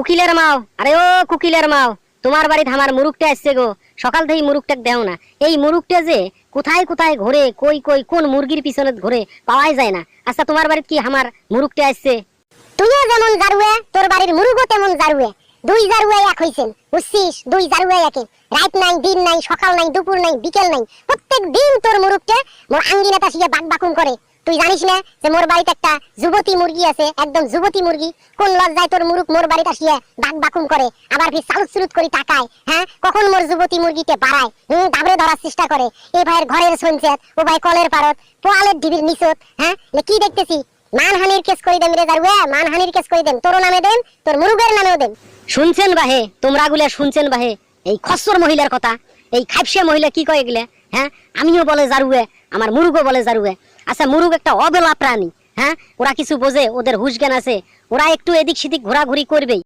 কুকিলের মাও। আরে ও কুকিলের মাও, তোমার বাড়িতে আমার মুরুকটা আসছে গো। সকাল থেকে মুরুকটা দেও না। এই মুরুকটা যে কোথায় কোথায় ঘোরে, কই কই কোন মুরগির পিছনে ঘোরে, পাওয়াই যায় না। আচ্ছা তোমার বাড়িতে কি আমার মুরুকটা আসছে? তুইও যেমন জারুয়ে তোর বাড়ির মুরুগও তেমন জারুয়ে দুই জারুয়ে এক হইছেন বুঝছিস? দুই জারুয়ে একে। রাত নাই, দিন নাই, সকাল নাই দুপুর নাই, বিকেল নাই। প্রত্যেক দিন তোর মুরুগকে মোর আঙ্গিনাটা শিয়ে বাক বাকুম করে তুই জানিস না যে মোর বাড়িতে একটা যুবতী মুরগি আছে, একদম যুবতী মুরগি। কোন লজ্জায় তোর মুরুগ মোর বাড়িতে আসিয়ে বাক বাকুম করে, আবার ফির সালুত সুলুত করি তাকায় হ্যাঁ? কখন মোর যুবতী মুরগিতে বাড়ায়? হুম দাবড়ে ধরার চেষ্টা করে। এই ভাইয়ের ঘরের সঞ্চেত, ও ভাই কলের পারত পোয়ালের ডিবির নিচত হ্যাঁ? কি দেখতেছি? মানহানির কেস করে দেন রে জারুয়া মানহানির কেস করে দেন তোর নামে দেন তোর মুরুগের নামেও দেন শুনছেন বাহে, তোমরা গুলা শুনছেন বাহে, এই খসর মহিলার কথা, এই খাইপসে মহিলা কি কয়ে গেলে হ্যাঁ? আমিও বলে জারুয়ে, আমার মুরুগও বলে জারুয়ে। আচ্ছা মুরুগ একটা অবেলা প্রাণী হ্যাঁ? ওরা কিছু বোঝে, ওদের হুশ জ্ঞান আছে। ওরা একটু এদিক সেদিক ঘোরাঘুরি করবেই।